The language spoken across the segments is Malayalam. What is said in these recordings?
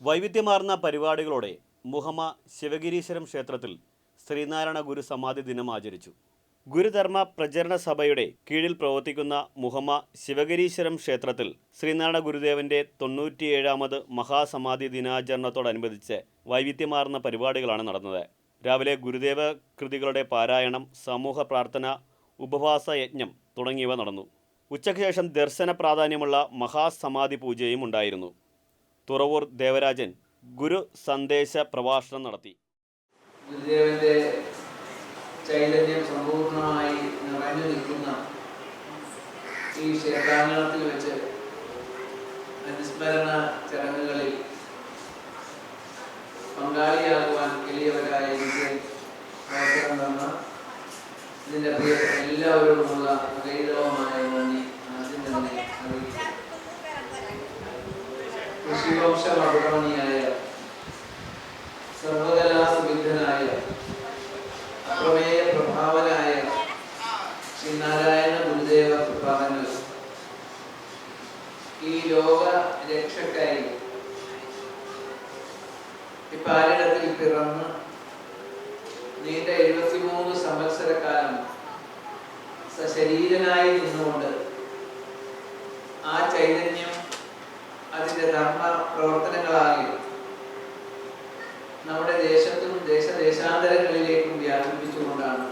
വൈവിധ്യമാർന്ന പരിപാടികളോടെ മുഹമ്മ ശിവഗിരീശ്വരം ക്ഷേത്രത്തിൽ ശ്രീനാരായണ ഗുരു സമാധി ദിനം ആചരിച്ചു. ഗുരുധർമ്മ പ്രചരണ സഭയുടെ കീഴിൽ പ്രവർത്തിക്കുന്ന മുഹമ്മ ശിവഗിരീശ്വരം ക്ഷേത്രത്തിൽ ശ്രീനാരായണ ഗുരുദേവന്റെ തൊണ്ണൂറ്റിയേഴാമത് മഹാസമാധി ദിനാചരണത്തോടനുബന്ധിച്ച് വൈവിധ്യമാർന്ന പരിപാടികളാണ് നടന്നത്. രാവിലെ ഗുരുദേവ കൃതികളുടെ പാരായണം സമൂഹ പ്രാർത്ഥന ഉപവാസ യജ്ഞം തുടങ്ങിയവ നടന്നു. ഉച്ചയ്ക്ക് ശേഷം ദർശന പ്രാധാന്യമുള്ള മഹാസമാധി പൂജയും ഉണ്ടായിരുന്നു. തുറവൂർ ദേവരാജൻ ഗുരു സന്ദേശ പ്രഭാഷണം നടത്തി. ഗുരുദേവന്റെ ചൈതന്യം സമ്പൂർണമായി നിറഞ്ഞു നിൽക്കുന്ന ഈ ക്ഷേത്രാങ്കണത്തിൽ വെച്ച് അനുസ്മരണ ചടങ്ങുകളിൽ പങ്കാളിയാകുവാൻ എളിയവരായ അവസരം തന്ന ഇതിന്റെ എല്ലാവരോടുമുള്ള അഗൈതവമായ നന്ദി ആദ്യം തന്നെ അറിയിക്കുന്നു. കൃഷിവംശ അഭിമാനിയായ സർവകലാസുവിദ്ധനായ അപ്രമേയ പ്രഭാവനായ ശ്രീ നാരായണ ഗുരുദേവ കൃപാനങ്ങൾ. ഈ ലോക രക്ഷക്കായി ഈ പാലിടത്തിൽ പിറന്ന് നീണ്ട എഴുപത്തിമൂന്ന് സംവത്സരക്കാലം സശരീരനായി നിന്നുകൊണ്ട് ആ ചൈതന്യം അതിന്റെ ധർമ്മ പ്രവർത്തനങ്ങളാകെ നമ്മുടെ ദേശത്തും ദേശദേശാന്തരങ്ങളിലേക്കും വ്യാപിപ്പിച്ചുകൊണ്ടാണ്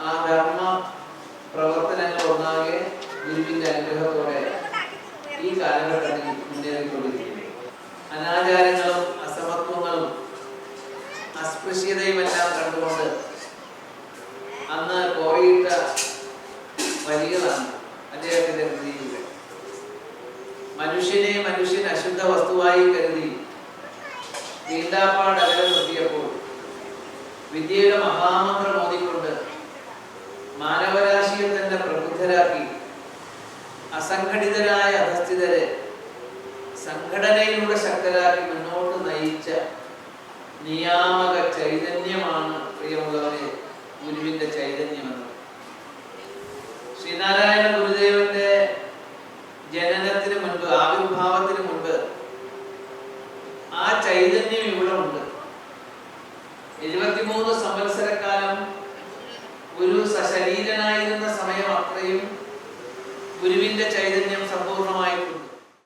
ആ ധർമ്മ പ്രവർത്തനങ്ങൾ ഒന്നാകെ ഗുരുവിന്റെ അനുഗ്രഹത്തോടെ ഈ കാലഘട്ടത്തിൽ മുന്നേറിക്കൊണ്ടിരിക്കുന്നു അനാചാരങ്ങളും അസമത്വങ്ങളും അസ്പൃശ്യതയുമെല്ലാം കണ്ടുകൊണ്ട് അന്ന് കോറിയിട്ട വരികളാണ് അദ്ദേഹത്തിന്റെ കൃതിയിലൂടെ മനുഷ്യനെ മനുഷ്യൻ അശുദ്ധ വസ്തുവായി കരുതി. തീണ്ടാപ്പാട് അകലം നിർത്തിയപ്പോൾ വിദ്യയുടെ മഹാമന്ത്രം ഓതിക്കൊണ്ട് മാനവരാശിയെ തന്നെ പ്രബുദ്ധരാക്കി അസംഘടിതരായ അധസ്ഥിതരെ സംഘടനയിലൂടെ ശക്തരാക്കി മുന്നോട്ട് നയിച്ച നിയാമക ചൈതന്യമാണ് പ്രിയമുള്ളവരെ ഗുരുവിന്റെ ചൈതന്യമെന്ന്. ശ്രീനാരായണ സ്വഭാവത്തിനും ഉണ്ട്. ആ ചൈതന്യം ഇവിടെ ഉണ്ട്. എഴുപത്തിമൂന്ന് സംവത്സരക്കാലം ഒരു സശരീരനായിരുന്ന സമയം അത്രയും ഗുരുവിന്റെ ചൈതന്യം